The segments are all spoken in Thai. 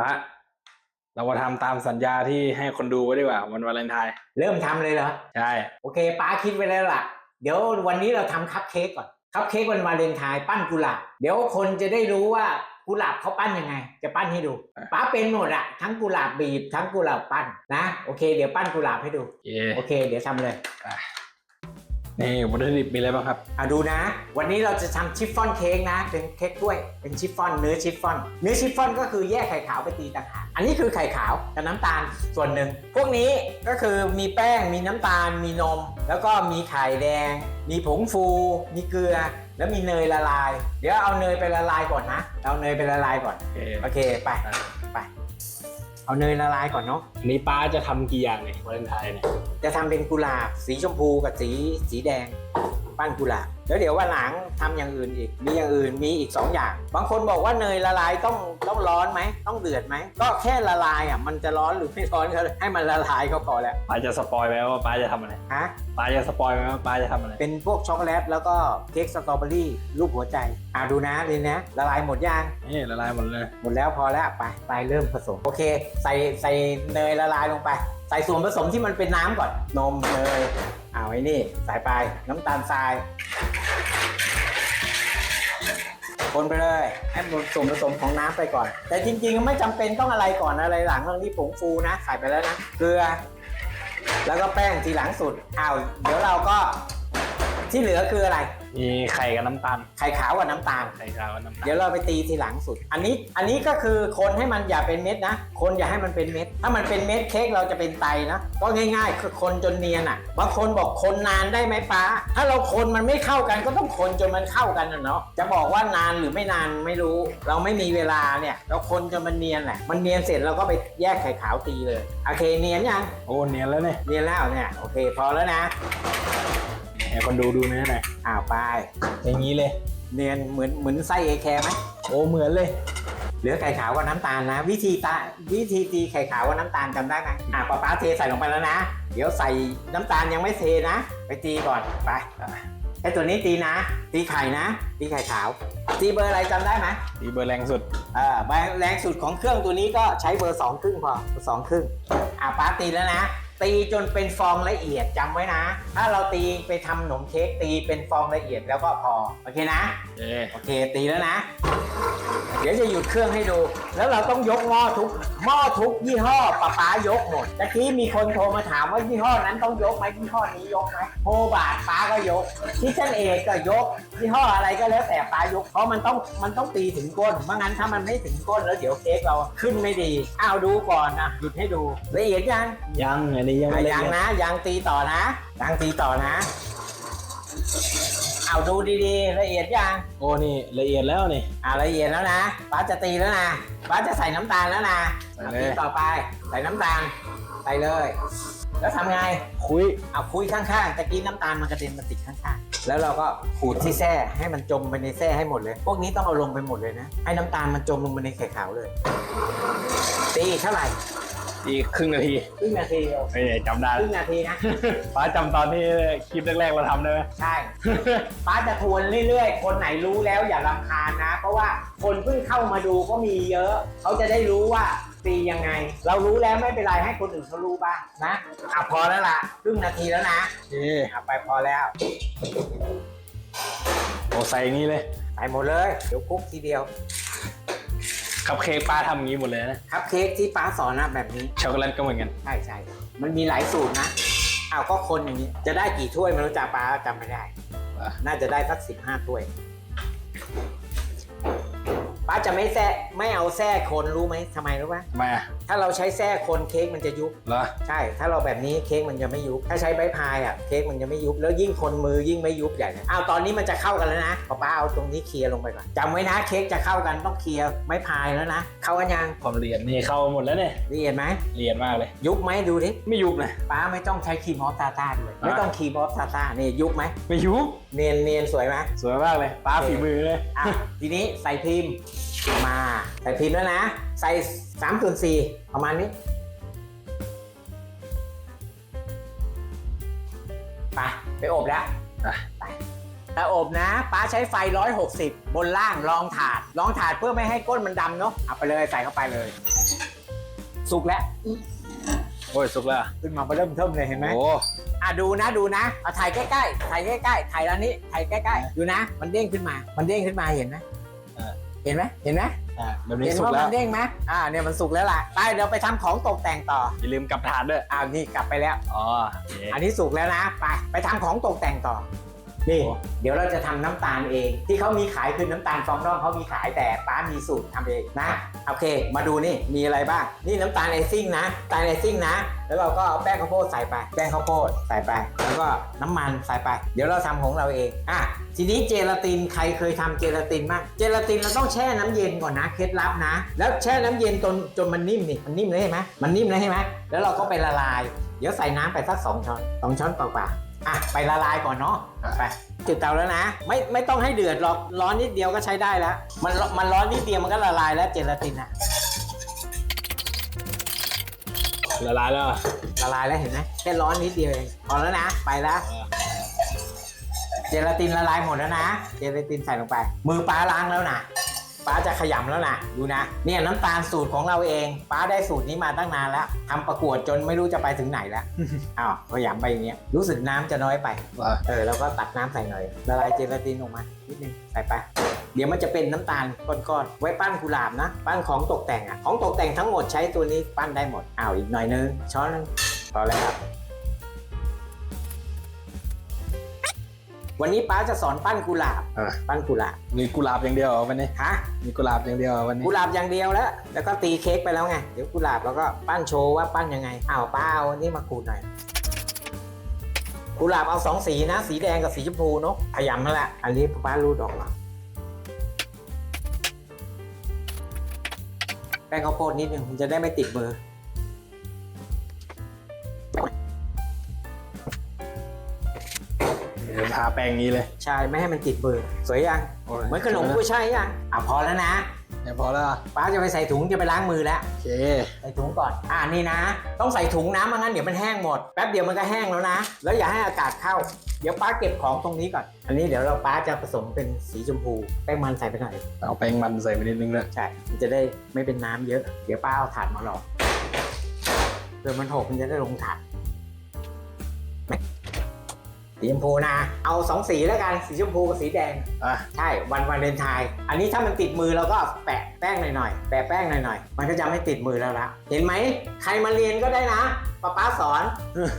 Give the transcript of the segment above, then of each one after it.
ปะเรามาทำตามสัญญาที่ให้คนดูไว้ดีกว่าวันวาเลนไทน์เริ่มทำเลยเหรอ ใช่โอเคป้าคิดไว้แล้วล่ะ เดี๋ยววันนี้เราทำคัพเค้กก่อน คัพเค้กวันวาเลนไทน์ปั้นกุหลาบ เดี๋ยวคนจะได้รู้ว่ากุหลาบเขาปั้นยังไง จะปั้นให้ดูป้าเป็นหมดอะทั้งกุหลาบบีบทั้งกุหลาบปั้นนะ โอเค เดี๋ยวปั้นกุหลาบให้ดู เย่โอเค เดี๋ยวทำเลย นี่วัตถุดิบมีอะไรบ้างครับ อะดูนะ วันนี้เราจะทำชิฟฟ่อนเค้กนะ เป็นเค้กกล้วย เป็นชิฟฟ่อนเนื้อชิฟฟ่อน เนื้อชิฟฟ่อนก็คือแยกไข่ขาวไปตีต่างหากอันนี้คือไข่ขาวกับน้ำตาลส่วนหนึ่ง พวกนี้ก็คือมีแป้ง มีน้ำตาล มีนม แล้วก็มีไข่แดง มีผงฟู มีเกลือ แล้วมีเนยละลาย เดี๋ยวเอาเนยไปละลายก่อนนะ เอาเนยไปละลายก่อน โอเค โอเค ไป ไป เอาเนยละลายก่อนเนาะ อันนี้ป้าจะทำกี่อย่างเนี่ยวาเลนไทน์เนี่ยจะทำเป็นกุหลาบสีชมพูกับสีสีแดง ปั้นกุหลาบ แล้วเดี๋ยววันหลังทำอย่างอื่นอีก มีอย่างอื่นมีอีก 2 อย่าง บางคนบอกว่าเนยละลายต้องต้องร้อนไหมต้องเดือดไหมก็แค่ละลายอะมันจะร้อนหรือไม่ร้อนก็ให้มันละลายก็พอแล้วป้าจะสปอยไหมว่าป้าจะทำอะไรฮะป้าจะสปอยไหมว่าป้าจะทำอะไร เป็นพวกช็อกโกแลตแล้วก็เค้กสตรอเบอรี่รูปหัวใจอ่าดูนะเลยนะ ละลายหมดยังนี่ละลายหมดเลย หมดแล้วพอแล้วไปไปเริ่มผสมโอเค ใส่ใส่เนยละลายลงไป ใส่ส่วนผสมที่มันเป็นน้ำก่อนนมเนย เอาไว้นี่ใส่ไปน้ำตาลทราย คนไปเลยให้หมดส่วนผสมของน้ำไปก่อน แต่จริง ๆ ไม่จำเป็นต้องอะไรก่อนอะไรหลังเรื่องนี้ผงฟูนะใส่ไปแล้วนะเกลือ แล้วก็แป้งทีหลังสุดอ้าวเดี๋ยวเราก็ที่เหลือคืออะไร มีไข่กับน้ำตาลไข่ขาวกับน้ำตาล ไข่ขาวกับน้ำตาลเดี๋ยวเราไปตีทีหลังสุด อันนี้ อันนี้ก็คือคนให้มันอย่าเป็นเม็ดนะ คนอย่าให้มันเป็นเม็ด ถ้ามันเป็นเม็ดเค้กเราจะเป็นไตนะ ก็ง่ายๆคือคนจนเนียนอะ บางคนบอกคนนานได้ไหมป้า ถ้าเราคนมันไม่เข้ากันก็ต้องคนจนมันเข้ากันนะเนาะ จะบอกว่านานหรือไม่นานไม่รู้ เราไม่มีเวลาเนี่ยเราคนจนมันเนียนแหละ มันเนียนเสร็จเราก็ไปแยกไข่ขาวตีเลย โอเคเนียนยัง โอ้เนียนแล้วเนี่ย เนียนแล้วเนี่ย โอเค พอแล้วนะ ให้คนดูดูเนื้อหน่อยอ้าวไป อย่างนี้เลย เนียนเหมือนเหมือนไส้เอแคร์ไหมโอ้เหมือนเลย เหลือไข่ขาวกับน้ำตาลนะ วิธีตาวิธีตีไข่ขาวกับน้ำตาลจำได้ไหมอะป๊าป๊าเทใส่ลงไปแล้วนะ เดี๋ยวใส่น้ำตาลยังไม่เทนะ ไปตีก่อนไปไอ้ตัวนี้ตีนะ ตีไข่นะ ตีไข่ขาว ตีเบอร์อะไรจำได้ไหมดีเบอร์แรงสุด เออแรงแรงสุดของเครื่องตัวนี้ก็ใช้เบอร์สองครึ่งพอเบอร์สองครึ่งอะป๊าตีแล้วนะ ตีจนเป็นฟองละเอียดจำไว้นะ ถ้าเราตีไปทำขนมเค้กตีเป็นฟองละเอียดแล้วก็พอ โอเคนะเย่โอเค ตีแล้วนะ เดี๋ยวจะหยุดเครื่องให้ดู แล้วเราต้องยกหม้อทุกหม้อทุกยี่ห้อป้าป๊ายกหมดตะกี้มีคนโทรมาถามว่ายี่ห้อนั้นต้องยกไหมยี่ห้อนี้ยกไหมโฮบาทป้าก็ยกคิเชนเอกก็ยกยี่ห้ออะไรก็แล้วแต่ป้ายก เพราะมันต้องมันต้องตีถึงก้นไม่งั้นถ้ามันไม่ถึงก้นแล้วเดี๋ยวเค้กเราขึ้นไม่ดีอ้าวดูก่อนนะหยุดให้ดูละเอียดยังยังอันนี้ยังไม่อะละยังเอียดนะยังตีต่อนะยังตีต่อนะ เอาดูดีๆ ละเอียดยังโอ้นี่ละเอียดแล้วนี่ อ่าละเอียดแล้วนะป้าจะตีแล้วนะป้าจะใส่น้ำตาลแล้วนะใส่เลยตีต่อไป ใส่น้ำตาลใส่เลย แล้วทำไง คุยเอาคุยข้างๆตะกี้น้ำตาลมันกระเด็นมาติดข้างๆ แล้วเราก็ขูดที่แส้ให้มันจมไปในแส้ให้หมดเลย พวกนี้ต้องเอาลงไปหมดเลยนะ ให้น้ำตาลมันจมลงไปในไข่ขาวเลย ตีเท่าไหร่ อีกครึ่งนาทีครึ่งนาทีเดียวเอ้ยจำได้ครึ่งนาทีนะ ป้าจำตอนที่คลิปแรกๆเราทำได้ไหมใช่ ป้าจะทวนเรื่อยๆ คนไหนรู้แล้วอย่ารำคาญนะ เพราะว่าคนเพิ่งเข้ามาดูก็มีเยอะ เขาจะได้รู้ว่าตียังไง เรารู้แล้วไม่เป็นไรให้คนอื่นเขารู้บ้างนะอะพอแล้วล่ะครึ่งนาทีแล้วนะเย่อะไปพอแล้วโอ้ใส่อย่างนี้เลยใส่หมดเลย เดี๋ยวคลุกทีเดียว คัพเค้กป้าทำอย่างนี้หมดเลยนะ คัพเค้กที่ป้าสอนนะแบบนี้ ช็อกโกแลตก็เหมือนกัน ใช่ใช่มันมีหลายสูตรนะเอาก็คนอย่างนี้ จะได้กี่ถ้วยไม่รู้จ่าป้าจำไม่ได้อะน่าจะได้สักสิบห้าถ้วย ป้าจะไม่แซ่ไม่เอาแซ่คนรู้ไหมทำไมรู้ไหมมาถ้าเราใช้แส้คนเค้กมันจะยุบ เหรอใช่ ถ้าเราแบบนี้เค้กมันจะไม่ยุบ ถ้าใช้ใบพายอะเค้กมันจะไม่ยุบ แล้วยิ่งคนมือยิ่งไม่ยุบใหญ่เลยอ้าวตอนนี้มันจะเข้ากันแล้วนะป้าป้าเอาตรงนี้เคลียร์ลงไปก่อนจำไว้นะเค้กจะเข้ากันต้องเคลียร์ไม้พายแล้วนะ เข้ากันยังความละเอียดนี่เข้าหมดแล้วเนี่ยละเอียดไหมละเอียดมากเลย ยุบไหมดูดิไม่ยุบนะ ป้าไม่ต้องใช้ครีมออฟตาต้าด้วยอะไม่ต้องครีมออฟตาต้านี่ยุบไหมไม่ยุบเนียนเนียนสวยไหม สวยมากเลยป้าฝีมือเลย อะทีนี้ใส่พิมพ์มาใส่พิมพ์แล้วนะ ใส่สามส่วนสี่ประมาณนี้ไปไปอบแล้วอะไปแต่อบนะ ป้าใช้ไฟ 160 บนล่างรองถาดรองถาดเพื่อไม่ให้ก้นมันดำเนาะเอาไปเลยใส่เข้าไปเลย สุกแล้ว โอ้ยสุกแล้วขึ้นมาเริ่มเทิมเลยเห็นไหมโอ้อะดูนะดูนะเอาถ่ายใกล้ๆถ่ายใกล้ๆถ่ายด้านนี้ถ่ายใกล้ๆ ดูนะ มันเด้งขึ้นมา มันเด้งขึ้นมาเห็นไหม เห็นไหมเห็นไหมอ่าแบบนี้เห็นสุกว่าแล้มัวนเด้งไหมอ่าเนี่ยมันสุกแล้วล่ะไปเดี๋ยวไปทำของตกแต่งต่ออย่าลืมกลับถาดด้วยอ่านี่กลับไปแล้ว อ๋อโอเค อันนี้สุกแล้วนะ ไปไปทำของตกแต่งต่อ นี่โอ้เดี๋ยวเราจะทำน้ำตาลเอง ที่เขามีขายคือน้ำตาลฟองนอกเขามีขายแต่ป้ามีสูตรทำเองนะโอเค มาดูนี่มีอะไรบ้าง นี่น้ำตาลไอซิ่งนะน้ำตาลไอซิ่งนะ แล้วเราก็เอาแป้งข้าวโพดใส่ไป แป้งข้าวโพดใส่ไป แล้วก็น้ำมันใส่ไป เดี๋ยวเราทำของเราเองอะทีนี้เจลาตินใครเคยทำเจลาตินบ้างเจลาตินเราต้องแช่น้ำเย็นก่อนนะเคล็ดลับนะ แล้วแช่น้ำเย็นจนจนมันนิ่มนี่มันนิ่มเลยใช่ไหมมันนิ่มเลยใช่ไหมแล้วเราก็ไปละลายเดี๋ยวใส่น้ำไปสักสองช้อนสองช้อนเปล่าๆ อะไปละลายก่อนเนาะไปจุดเตาแล้วนะ ไม่ไม่ต้องให้เดือดหรอกร้อนนิดเดียวก็ใช้ได้แล้ว มันมันร้อนนิดเดียวมันก็ละลายแล้วเจลาตินอะละลายแล้วละลายแล้วเห็นไหมแค่ร้อนนิดเดียวเองพอแล้วนะ ไปแล้วเจลาตินละลายหมดแล้วนะ เจลาตินใส่ลงไป มือป้าล้างแล้วนะ ป้าจะขยำแล้วนะดูนะ เนี่ยน้ำตาลสูตรของเราเอง ป้าได้สูตรนี้มาตั้งนานแล้วทำประกวดจนไม่รู้จะไปถึงไหนแล้ว อ้าวขยำไปอย่างเงี้ยรู้สึกน้ำจะน้อยไปว่าเออแล้วก็ตักน้ำใส่หน่อยละลายเจลาตินออกมานิดนึงใส่ไปเดี๋ยวมันจะเป็นน้ำตาลก้อนๆ ไว้ปั้นกุหลาบนะ ปั้นของตกแต่งอะ ของตกแต่งทั้งหมดใช้ตัวนี้ปั้นได้หมดอ้าวอีกหน่อยนึงช้อนนึงพอแล้วครับ วันนี้ป้าจะสอนปั้นกุหลาบ อะปั้นกุหลาบ มีกุหลาบอย่างเดียวเหรอวันนี้ ฮะ มีกุหลาบอย่างเดียวเหรอวันนี้กุหลาบอย่างเดียวแล้ว แล้วก็ตีเค้กไปแล้วไง เดี๋ยวกุหลาบเราก็ปั้นโชว์ว่าปั้นยังไง อ้าวป้าเอาอันนี่มาขูดหน่อย กุหลาบเอาสองสีนะ สีแดงกับสีชมพูเนาะขยำนั่นแหละอันนี้ป้ารูดออกมาแป้งข้าวโพดนิดนึงมันจะได้ไม่ติดมือ ทาแป้งนี้เลย ใช่ ไม่ให้มันติดมือสวยยังโอ้ย เหมือนขนมกุ้ยช่ายยังอะพอแล้วนะเนี่ยพอแล้วอะป้าจะไปใส่ถุงจะไปล้างมือแล้ว โอเคใส่ถุงก่อน อ่านี่นะ ต้องใส่ถุงน้ำไม่งั้นเดี๋ยวมันแห้งหมด แป๊บเดียวมันก็แห้งแล้วนะ แล้วอย่าให้อากาศเข้า เดี๋ยวป้าเก็บของตรงนี้ก่อน อันนี้เดี๋ยวเราป้าจะผสมเป็นสีชมพู แป้งมันใส่ไปหน่อย เอาแป้งมันใส่ไปนิดนึงเลยใช่ มันจะได้ไม่เป็นน้ำเยอะ เดี๋ยวป้าเอาถาดมาหลอกเดี๋ยวมันหกมันจะได้ลงถาดไหม สีชมพูนะ เอาสองสีแล้วกัน สีชมพูกับสีแดง อะ ใช่ วันวาเลนไทน์อันนี้ถ้ามันติดมือเราก็แปะแป้งหน่อยๆ แปะแป้งหน่อยๆ มันก็จะไม่ติดมือแล้วละ เห็นไหม ใครมาเรียนก็ได้นะป้าป้าสอน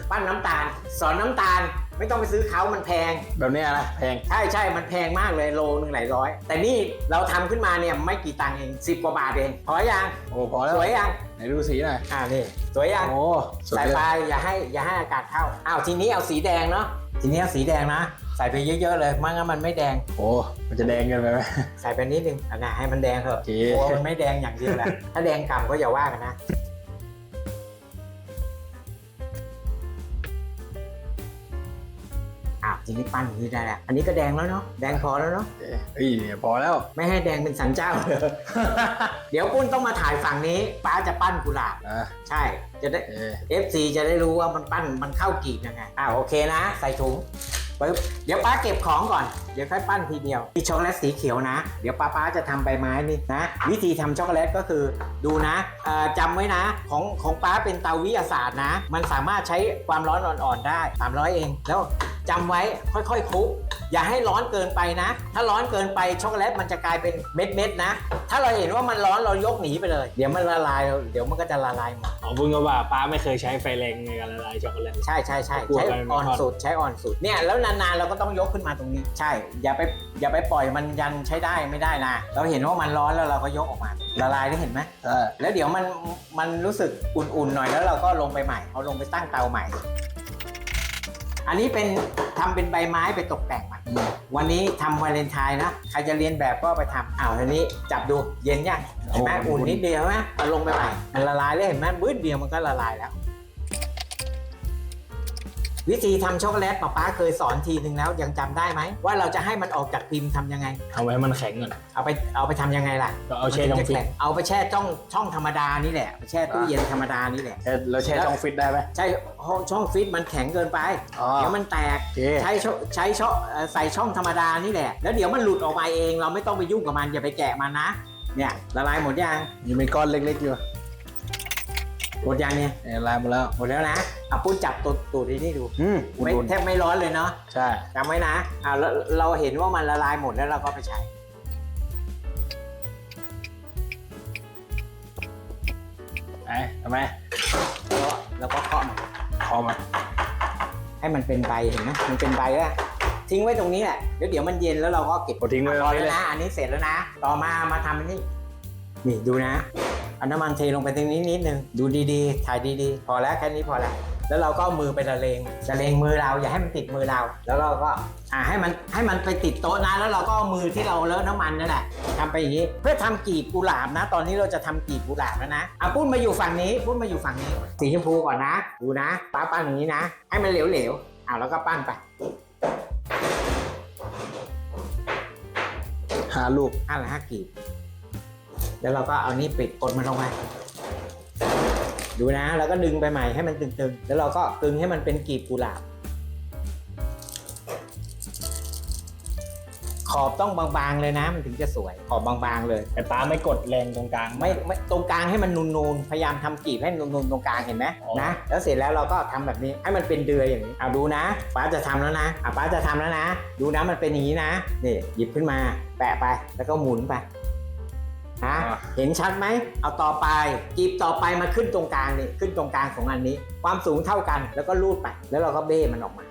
ปั้นน้ำตาล สอนน้ำตาล ไม่ต้องไปซื้อเขามันแพง แบบเนี้ยนะแพง ใช่ใช่มันแพงมากเลยโลนึงหลายร้อย แต่นี่เราทำขึ้นมาเนี่ยไม่กี่ตังค์เองสิบกว่าบาทเอง พอยัง โอ้พอแล้วสวยยัง ไหนดูสีหน่อย อ่านี่ สวยยัง โอ้สวยใส่เลยไปอย่าให้อย่าให้อากาศเข้า อ้าวทีนี้เอาสีแดงเนาะ ทีนี้เอาสีแดงนะ ใส่ไปเยอะๆเลยไม่งั้นมันไม่แดง โอ้มันจะแดงเกินไปไหม ใส่ไปนิดนึงอันน่ะให้มันแดงเถอะโอเค กลัวมันไม่แดงอย่างเดียวแหละถ้าแดงกล่ำก็อย่าว่ากันนะ ทีนี้ปั้นอย่างนี้ได้แล้วอันนี้ก็แดงแล้วเนาะแดงพอแล้วเนาะเอ้ยเนี่ยพอแล้ว ไม่ให้แดงเป็นสันเจ้า เดี๋ยวปุ้นต้องมาถ่ายฝั่งนี้ป้าจะปั้นกุหลาบอะใช่จะได้เออ FC จะได้รู้ว่ามันปั้นมันเข้ากีบยังไงอ่าโอเคนะ ใส่ถุงปึ๊บเดี๋ยวป้าเก็บของก่อนเดี๋ยวค่อยปั้นทีเดียวมีช็อกโกแลตสีเขียวนะ เดี๋ยวป้าป้าจะทำใบไม้นี่นะ วิธีทำช็อกโกแลตก็คือดูนะเอ่อจำไว้นะ ของของป้าเป็นเตาวิทยาศาสตร์นะ มันสามารถใช้ความร้อนอ่อนๆได้ 300 เอง แล้วจำไว้ค่อยๆคลุกอย่าให้ร้อนเกินไปนะ ถ้าร้อนเกินไปช็อกโกแลตมันจะกลายเป็นเม็ดๆนะ ถ้าเราเห็นว่ามันร้อนเรายกหนีไปเลย เดี๋ยวมันละลาย เดี๋ยวมันก็จะละลายหมดอ๋อพูดก็ว่าป้าไม่เคยใช้ไฟแรงในการละลายช็อกโกแลตใช่ใช่ใช่กลัวใช้อะไรไม่อ่อนทอดสุดใช้อ่อนสุดเนี่ยแล้วนานๆเราก็ต้องยกขึ้นมาตรงนี้ใช่อย่าไปอย่าไปปล่อยมันยันใช้ได้ไม่ได้นะ เราเห็นว่ามันร้อนแล้วเราก็ยกออกมาละลายได้เห็นไหมใช่แล้วเดี๋ยวมันมันรู้สึกอุ่นๆหน่อยแล้วเราก็ลงไปใหม่เอาลงไปตั้งเตาใหม่ อันนี้เป็นทำเป็นใบไม้ไปตกแต่งมันอืมวันนี้ทำวาเลนไทน์นะใครจะเรียนแบบก็ไปทำอ้าวทีนี้จับดูเย็นยังเห็นไหมอุ่นนิดเดียวไหมเอาลงไปใหม่มันละลายแล้วเห็นไหมบื้ดเดียวมันก็ละลายแล้ว วิธีทำช็อกโกแลตป๊าป๊าเคยสอนทีนึงแล้วยังจำได้ไหมว่าเราจะให้มันออกจากพิมพ์ทำยังไงเอาไว้ให้มันแข็งก่อนเอาไปเอาไปทำยังไงล่ะก็เอาแช่ช่องฟิตเอาไปแช่ช่องช่องธรรมดานี่แหละไปแช่ตู้เย็นธรรมดานี่แหละแช่เราแช่ช่องฟิตได้ไหมใช่ห้องช่องฟิตมันแข็งเกินไปอ๋อเดี๋ยวมันแตกโอเคใช้ช่องใช้ช่องเอ่อใส่ช่องธรรมดานี่แหละ แล้วเดี๋ยวมันหลุดออกมาเอง เราไม่ต้องไปยุ่งกับมันอย่าไปแกะมันนะเนี่ยละลายหมดยังยังมีก้อนเล็กๆอยู่ หมดยังเนี่ยเออลายหมดแล้ว หมดแล้วนะเอาปุ้นจับตูดตูดที่นี่ดูอืมไม่อุ่นแทบไม่ร้อนเลยเนาะๆใช่จำไว้นะอ่าเราเราเห็นว่ามันละลายหมดแล้วเราก็ไปใช้ไอ้ทำไมแล้วก็แล้วก็เคาะมันคอมาให้มันเป็นใบเห็นไหมมันเป็นใบแล้วทิ้งไว้ตรงนี้แหละเดี๋ยวเดี๋ยวมันเย็นแล้วเราก็เก็บกดทิ้งไว้พตรองนี้แล้วเลยนะ อันนี้เสร็จแล้วนะ ต่อมามาทำอันนี้นี่ดูนะ เอาน้ำมันเทลงไปตรงนี้นิดนึงดูดีๆ ถ่ายดีๆ พอแล้วแค่นี้พอแล้ว แล้วเราก็เอามือไปละเลงละเลงมือเราอย่าให้มันติดมือเรา แล้วเราก็อ่าให้มันให้มันไปติดโต๊ะนะ แล้วเราก็เอามือที่เราเลอะน้ำมันนั่นแหละทำไปอย่างนี้ เพื่อทำกลีบกุหลาบนะ ตอนนี้เราจะทำกลีบกุหลาบแล้วนะอะปุ้นมาอยู่ฝั่งนี้ปุ้นมาอยู่ฝั่งนี้ สีชมพูก่อนนะ ดูนะป้าปั้นอย่างนี้นะ ให้มันเหลวๆอ่าแล้วก็ปั้นไปหาลูกห้าละห้ากีบ แล้วเราก็เอานี้ปิดกดมันลงไปดูนะ แล้วก็ดึงไปใหม่ให้มันตึงๆ แล้วเราก็กึงให้มันเป็นกีบกุหลาบ ขอบต้องบางๆเลยนะ มันถึงจะสวย ขอบบางๆเลย แต่ป้าไม่กดแรงตรงกลางไม่ไม่ตรงกลางให้มันนูนๆ พยายามทำกีบให้นูนๆตรงกลางเห็นไหมอ๋อนะ แล้วเสร็จแล้วเราก็ทำแบบนี้ ให้มันเป็นเดือยอย่างนี้เอาดูนะ ป้าจะทำแล้วนะอะป้าจะทำแล้วนะ ดูนะมันเป็นอย่างนี้นะ นี่หยิบขึ้นมา แปะไป แล้วก็หมุนไป นะอะเห็นชัดไหม เอาต่อไปกีบต่อไปมาขึ้นตรงกลางนี่ ขึ้นตรงกลางของอันนี้ ความสูงเท่ากัน แล้วก็ลูดไป แล้วเราก็เบ้มันออกมา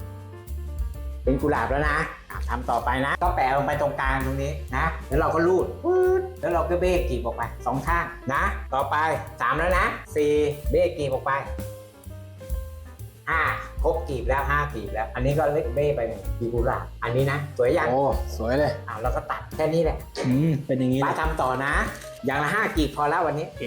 เป็นกุหลาบแล้วนะอะทำต่อไปนะ ก็แปะลงไปตรงกลางตรงนี้นะ แล้วเราก็ลูดปื๊ดแล้วเราก็เบ้กีบออกไปสองข้างนะ ต่อไปสามแล้วนะสี่เบ้กีบออกไป ห้าครบกีบแล้วห้ากีบแล้ว อันนี้ก็เล็กเบ้ไปหนึ่งกีบกุหลาบอันนี้นะสวยยังโอ้สวยเลยอ่าเราก็ตัดแค่นี้แหละอืมเป็นอย่างนี้เลป้ายทำต่อนะ อย่างละห้ากีบพอแล้ววันนี้โอเค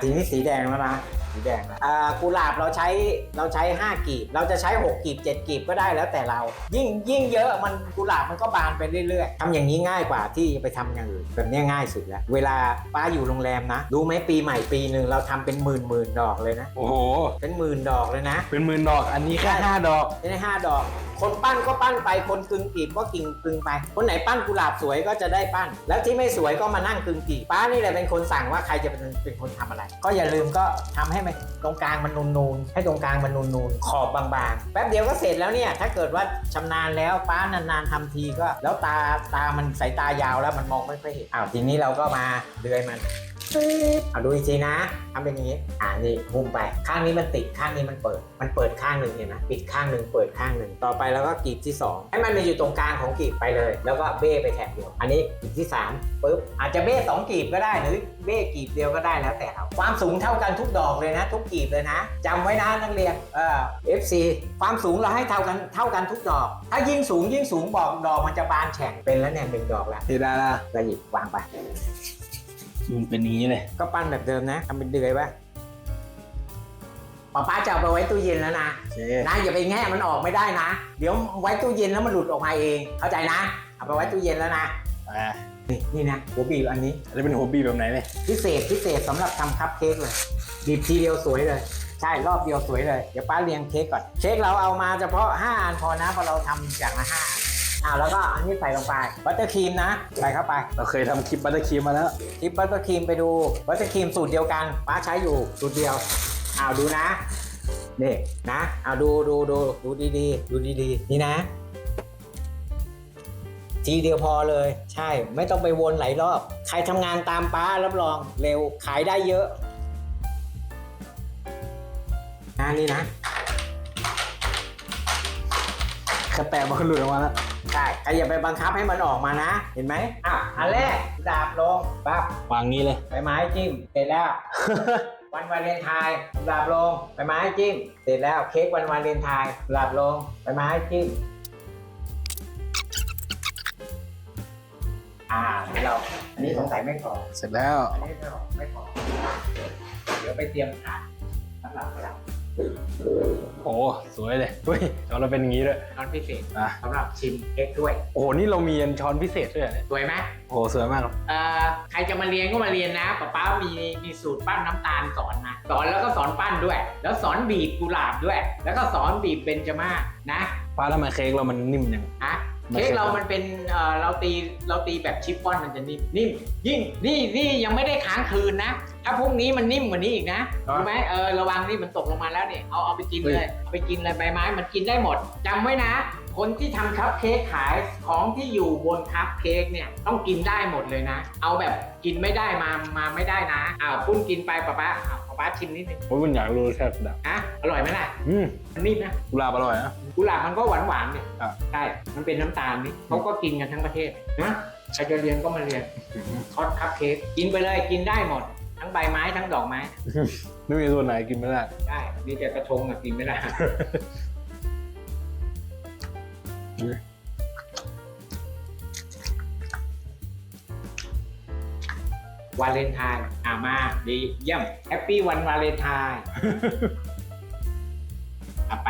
สีนี้สีแดงแล้วนะ สีแดงแล้วอ่ากุหลาบเราใช้เราใช้ 5กีบ เราจะใช้ 6กีบ7กีบก็ได้แล้วแต่เรา ยิ่งยิ่งเยอะมันกุหลาบมันก็บานไปเรื่อยๆทำอย่างนี้ง่ายกว่าที่ไปทำอย่างอื่นแบบนี้ง่ายสุดแล้วเวลาป้าอยู่โรงแรมนะรู้ไหมปีใหม่ปีหนึ่งเราทำเป็นหมื่นหมื่นดอกเลยนะโอ้โห เป็นหมื่นดอกเลยนะ เป็นหมื่นดอก อันนี้แค่ห้าดอก ไม่ได้ห้าดอก คนปั้นก็ปั้นไป คนกึ่งกีบก็กิ่งกึ่งไป คนไหนปั้นกุหลาบสวยก็จะได้ปั้น แล้วที่ไม่สวยก็มานั่งกึ่งกีบป้านี่แหละเป็นคนสั่งว่าใครจะเป็นเป็นคนทำอะไร ก็อย่าลืมก็ทำให้ไหมตรงกลางมันนูนๆให้ตรงกลางมันนูนๆขอบบางๆ แป๊บเดียวก็เสร็จแล้วเนี่ย ถ้าเกิดว่าชำนาญแล้วป้านานๆทำทีก็ แล้วตาตามันสายตายาวแล้วมันมองไม่ค่อยเห็นอ้าวทีนี้เราก็มาเดือยมัน เอาดูอีกทีนะทำเป็นอย่างนี้ อ่านี่หุ้มไป ข้างนี้มันติด ข้างนี้มันเปิด มันเปิดข้างหนึ่งเห็นไหมปิดข้างหนึ่งเปิดข้างหนึ่ง ต่อไปแล้วก็กรีบที่2ให้มันมาอยู่ตรงกลางของกรีบไปเลย แล้วก็เบ้ไปแถบเดียว อันนี้กรีบที่3ปุ๊บ อาจจะเบ้สองกรีบก็ได้ หรือเบ้กรีบเดียวก็ได้แล้วแต่เรา ความสูงเท่ากันทุกดอกเลยนะ ทุกกรีบเลยนะจำไว้นะนักเรียน เอ่อ FC ความสูงเราให้เท่ากัน เท่ากันทุกดอก ถ้ายิ่งสูงยิ่งสูงบอกดอกมันจะบานแฉ่งเป็นแล้วเนี่ยหนึ่งดอกแล้วที่ได้ละก็หยิบวางไป มันเป็นอย่างนี้เลย ก็ปั้นแบบเดิมนะทำเป็นเดือยไว้ป้าป้าจะเอาไปไว้ตู้เย็นแล้วนะโอเคนะอย่าไปแงะมันออกไม่ได้นะ เดี๋ยวไว้ตู้เย็นแล้วมันหลุดออกมาเอง เข้าใจนะ เอาไปไว้ตู้เย็นแล้วนะ อ่านี่นี่นะหัวบีบอันนี้แล้วเป็นหัวบีแบบไหนเนี่ยพิเศษพิเศษสำหรับทำคัพเค้กเลยบีบทีเดียวสวยเลย ใช่รอบเดียวสวยเลย เดี๋ยวป้าเรียงเค้กก่อน เค้กเราเอามาเฉพาะ5อันพอนะเพราะเราทำอย่างละ5อัน อ่าแล้วก็อันนี้ใส่ลงไปบัตเตอร์ครีมนะใส่เข้าไป เราเคยทำคลิปบัตเตอร์ครีมมาแล้วทิปบัตเตอร์ครีมไปดูบัตเตอร์ครีมสูตรเดียวกันป้าใช้อยู่สูตรเดียวอ้าวดูนะนี่นะอ้าวดูดูดูดูดีๆ ดูดีๆ นี่นะ ทีเดียวพอเลย ใช่ไม่ต้องไปวนหลายรอบ ใครทำงานตามป้ารับรองเร็วขายได้เยอะนะนี่นะแค่แตะมันก็หลุดออกมาแล้ว ใช่ใครอย่าไปบังคับให้มันออกมานะ เห็นไหมอะอันแรกดาบลงปั๊บวางงี้เลย ใบไม้จิ้มเสร็จแล้ว วันวาเลนไทน์หลาบลงใบไม้จิ้มเสร็จแล้วเค้กวันวาเลนไทน์หลาบลงใบไม้จิ้มอ่านี่เราอันนี้สงสัยไม่พอเสร็จแล้ว อันนี้ไม่พอไม่พอเดี๋ยวไปเตรียมถาดสำหรับเรา โอ้สวยเลยเฮ้ยเอาเราเป็นอย่างนี้ด้วยช้อนพิเศษอะสำหรับชิมเค้กด้วย โอ้โหนี่เรามียันช้อนพิเศษด้วยเหรอเนี่ยสวยไหมโอ้โหสวยมากครับเอ่อใครจะมาเรียนก็มาเรียนนะป๊าป๊ามีมีสูตรปั้นน้ำตาลสอนนะสอนแล้วก็สอนปั้นด้วย แล้วสอนบีบกุหลาบด้วย แล้วก็สอนบีบเบญจมาศนะป้าทำไมเค้กเรามันนิ่มยังฮะไม่ เค้กใช่เรามันเป็นเอ่อเราตีเราตีแบบชิฟฟ่อนมันจะนิ่มนิ่มยิ่งนี่นี่ยังไม่ได้ค้างคืนนะ ถ้าพรุ่งนี้มันนิ่มกว่านี้อีกนะรู้ไหมเออระวังนี่มันตกลงมาแล้วเนี่ยเอาเอาไปกินเลยเอาไปกินเลยใบไม้มันกินได้หมดจำไว้นะ คนที่ทำคัพเค้กขายของที่อยู่บนคัพเค้กเนี่ยต้องกินได้หมดเลยนะ เอาแบบกินไม่ได้มามาไม่ได้นะอ้าวปุ้นกินไปป๊าป๊าอ้าว ป๊าป๊าชิมนิดนึงโอ้ยมันอยากรู้แค่ดับอะอร่อยไหมล่ะอืมมันนิ่มนะกุหลาบอร่อยนะกุหลาบมันก็หวานหวานๆเนี่ยอะ ใช่มันเป็นน้ำตาลนี่เขาก็กินกันทั้งประเทศนะใครจะเรียนก็มาเรียนคอสคัพเค้กกินไปเลยกินได้หมด ทั้งใบไม้ทั้งดอกไม้ไม่มีส่วนไหนกินไม่ได้ได้มีแต่กระทงอะกินไม่ได้ วาเลนไทน์อามาดีเยี่ยมแฮปปี้วันวาเลนไทน์เอาไป